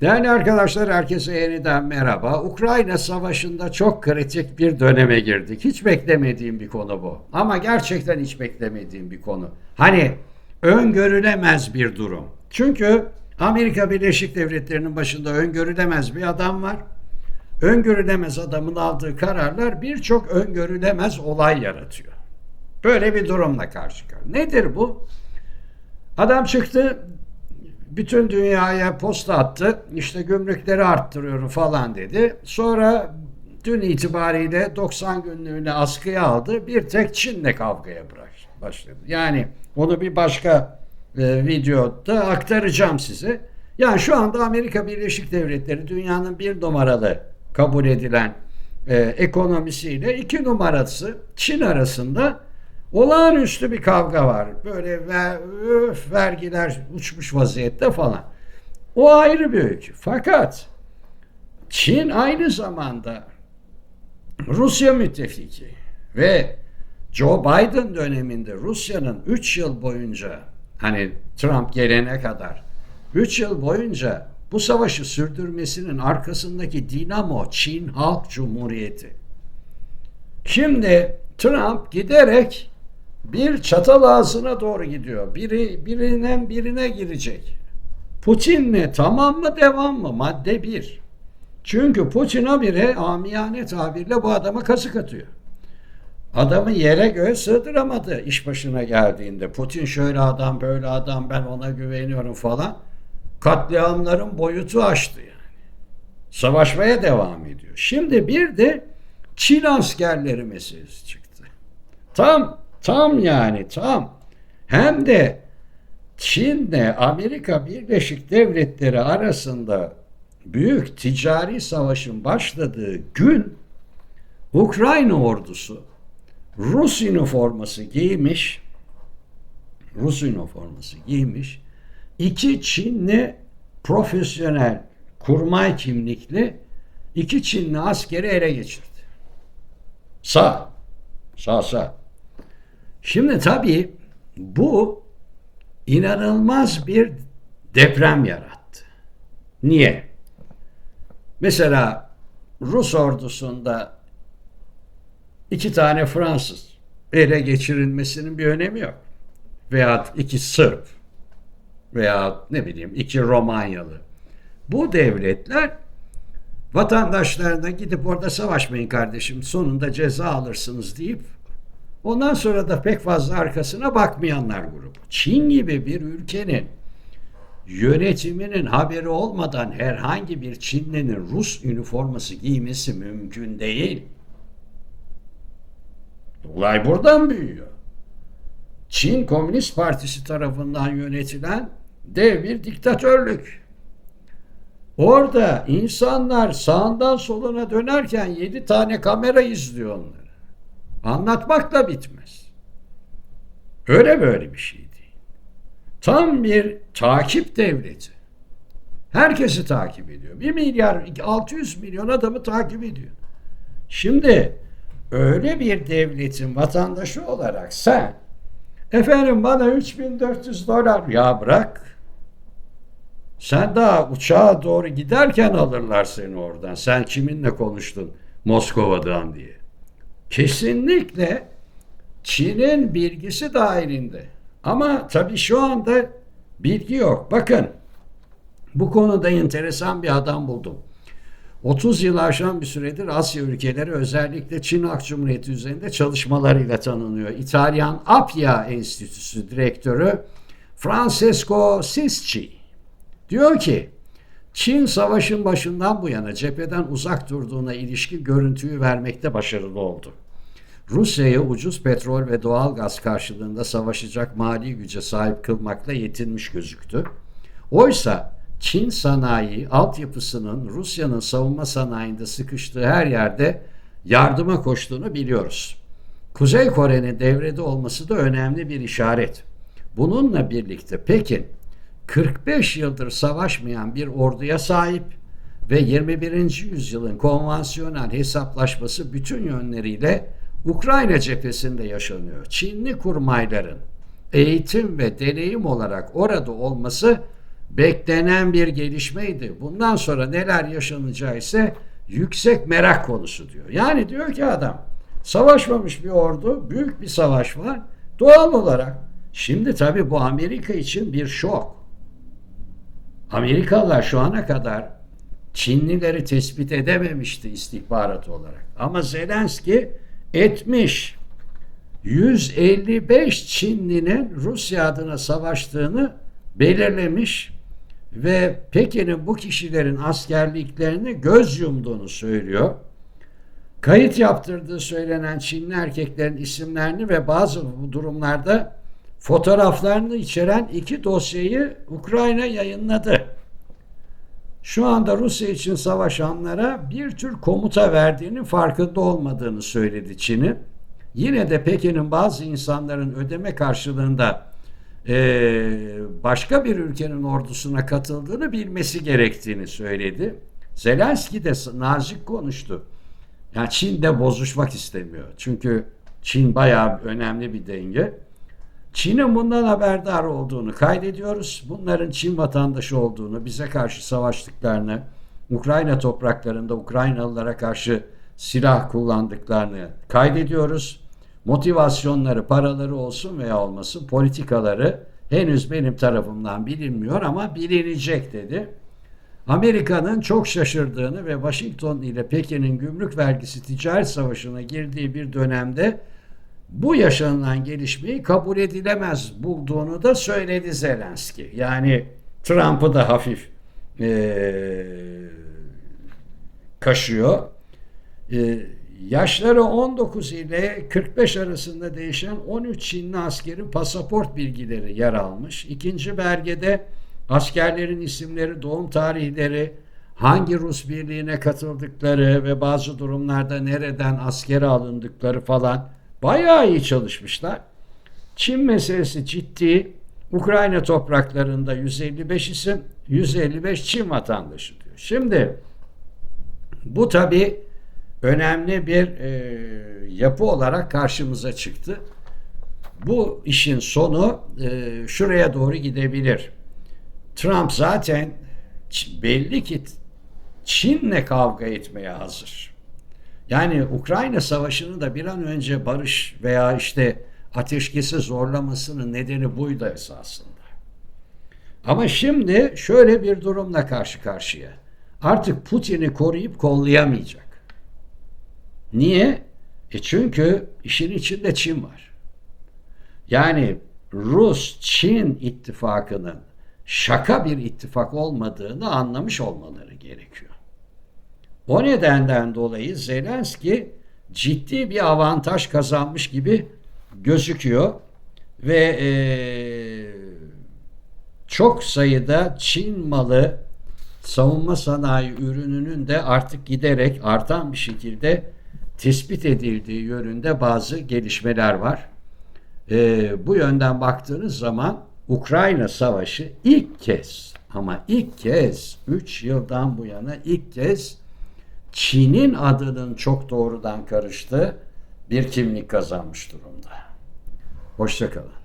Değerli arkadaşlar herkese yeniden merhaba. Ukrayna Savaşı'nda çok kritik bir döneme girdik. Hiç beklemediğim bir konu bu. Ama gerçekten hiç beklemediğim bir konu. Hani öngörülemez bir durum. Çünkü Amerika Birleşik Devletleri'nin başında öngörülemez bir adam var. Öngörülemez adamın aldığı kararlar birçok öngörülemez olay yaratıyor. Böyle bir durumla karşı karşıya. Nedir bu? Adam çıktı bütün dünyaya posta attı. İşte gümrükleri arttırıyorum falan dedi. Sonra dün itibariyle 90 günlüğüne askıya aldı. Bir tek Çin'le kavgaya başladı. Yani onu bir başka e, videoda aktaracağım size. Yani şu anda Amerika Birleşik Devletleri dünyanın bir numaralı kabul edilen e, ekonomisiyle iki numarası Çin arasında olağanüstü bir kavga var. Böyle ve, öf, vergiler uçmuş vaziyette falan. O ayrı bir öykü. Fakat Çin aynı zamanda Rusya müttefiki ve Joe Biden döneminde Rusya'nın 3 yıl boyunca hani Trump gelene kadar 3 yıl boyunca bu savaşı sürdürmesinin arkasındaki dinamo Çin Halk Cumhuriyeti. Şimdi Trump giderek bir çatal ağzına doğru gidiyor. Biri birinden birine girecek. Putin mi tamam mı devam mı? Madde bir. Çünkü Putin habire amiyane tabirle bu adama kasık atıyor. Adamı yere göğe sığdıramadı iş başına geldiğinde. Putin şöyle adam böyle adam ben ona güveniyorum falan. Katliamların boyutu aştı yani. Savaşmaya devam ediyor. Şimdi bir de Çin askerleri meselesi çıktı. Tam tam yani tam. Hem de Çin'le Amerika Birleşik Devletleri arasında büyük ticari savaşın başladığı gün Ukrayna ordusu Rus üniforması giymiş Rus üniforması giymiş iki Çinli profesyonel kurmay kimlikli iki Çinli askeri ele geçirdi. Sağ. Sağ sağ. Şimdi tabii bu inanılmaz bir deprem yarattı. Niye? Mesela Rus ordusunda iki tane Fransız ele geçirilmesinin bir önemi yok. Veya iki Sırp veya ne bileyim iki Romanyalı. Bu devletler vatandaşlarına gidip orada savaşmayın kardeşim sonunda ceza alırsınız deyip ondan sonra da pek fazla arkasına bakmayanlar grubu. Çin gibi bir ülkenin yönetiminin haberi olmadan herhangi bir Çinlinin Rus üniforması giymesi mümkün değil. Olay buradan büyüyor. Çin Komünist Partisi tarafından yönetilen dev bir diktatörlük. Orada insanlar sağından soluna dönerken yedi tane kamera izliyor onları. Anlatmak da bitmez. Öyle böyle bir şey değil. Tam bir takip devleti. Herkesi takip ediyor. Bir milyar 600 milyon adamı takip ediyor. Şimdi öyle bir devletin vatandaşı olarak sen efendim bana 3400 dolar ya bırak sen daha uçağa doğru giderken alırlar seni oradan. Sen kiminle konuştun Moskova'dan diye. Kesinlikle Çin'in bilgisi dahilinde. Ama tabii şu anda bilgi yok. Bakın bu konuda enteresan bir adam buldum. 30 yıl aşan bir süredir Asya ülkeleri özellikle Çin Halk Cumhuriyeti üzerinde çalışmalarıyla tanınıyor. İtalyan Appia Enstitüsü direktörü Francesco Sisci diyor ki Çin savaşın başından bu yana cepheden uzak durduğuna ilişkin görüntüyü vermekte başarılı oldu. Rusya'yı ucuz petrol ve doğal gaz karşılığında savaşacak mali güce sahip kılmakla yetinmiş gözüktü. Oysa Çin sanayi altyapısının Rusya'nın savunma sanayinde sıkıştığı her yerde yardıma koştuğunu biliyoruz. Kuzey Kore'nin devrede olması da önemli bir işaret. Bununla birlikte Pekin 45 yıldır savaşmayan bir orduya sahip ve 21. yüzyılın konvansiyonel hesaplaşması bütün yönleriyle Ukrayna cephesinde yaşanıyor. Çinli kurmayların eğitim ve deneyim olarak orada olması beklenen bir gelişmeydi. Bundan sonra neler yaşanacağı ise yüksek merak konusu diyor. Yani diyor ki adam savaşmamış bir ordu, büyük bir savaş var. Doğal olarak şimdi tabii bu Amerika için bir şok. Amerikalılar şu ana kadar Çinlileri tespit edememişti istihbarat olarak. Ama Zelenski etmiş. 155 Çinlinin Rusya adına savaştığını belirlemiş ve Pekin'in bu kişilerin askerliklerini göz yumduğunu söylüyor. Kayıt yaptırdığı söylenen Çinli erkeklerin isimlerini ve bazı durumlarda fotoğraflarını içeren iki dosyayı Ukrayna yayınladı. Şu anda Rusya için savaşanlara bir tür komuta verdiğinin farkında olmadığını söyledi Çin'in. Yine de Pekin'in bazı insanların ödeme karşılığında eee, başka bir ülkenin ordusuna katıldığını bilmesi gerektiğini söyledi. Zelenski de nazik konuştu. Yani Çin de bozuşmak istemiyor. Çünkü Çin bayağı önemli bir denge. Çin'in bundan haberdar olduğunu kaydediyoruz. Bunların Çin vatandaşı olduğunu, bize karşı savaştıklarını, Ukrayna topraklarında Ukraynalılara karşı silah kullandıklarını kaydediyoruz. Motivasyonları, paraları olsun veya olmasın, politikaları henüz benim tarafımdan bilinmiyor ama bilinecek dedi. Amerika'nın çok şaşırdığını ve Washington ile Pekin'in gümrük vergisi ticaret savaşına girdiği bir dönemde bu yaşanılan gelişmeyi kabul edilemez bulduğunu da söyledi Zelenski. Yani Trump'ı da hafif eee, kaşıyor. Eee, yaşları 19 ile 45 arasında değişen 13 Çinli askerin pasaport bilgileri yer almış. İkinci belgede askerlerin isimleri, doğum tarihleri, hangi Rus birliğine katıldıkları ve bazı durumlarda nereden askere alındıkları falan bayağı iyi çalışmışlar. Çin meselesi ciddi. Ukrayna topraklarında 155 isim, 155 Çin vatandaşı diyor. Şimdi bu tabi önemli bir e, yapı olarak karşımıza çıktı. Bu işin sonu e, şuraya doğru gidebilir. Trump zaten belli ki Çin'le kavga etmeye hazır. Yani Ukrayna Savaşı'nı da bir an önce barış veya işte ateşkesi zorlamasının nedeni buydu esasında. Ama şimdi şöyle bir durumla karşı karşıya. Artık Putin'i koruyup kollayamayacak. Niye? E çünkü işin içinde Çin var. Yani Rus-Çin ittifakının şaka bir ittifak olmadığını anlamış olmaları gerekiyor. O nedenden dolayı Zelenski ciddi bir avantaj kazanmış gibi gözüküyor ve eee, çok sayıda Çin malı savunma sanayi ürününün de artık giderek artan bir şekilde tespit edildiği yönünde bazı gelişmeler var. Ee, bu yönden baktığınız zaman Ukrayna Savaşı ilk kez ama ilk kez 3 yıldan bu yana ilk kez Çin'in adının çok doğrudan karıştığı bir kimlik kazanmış durumda. Hoşçakalın.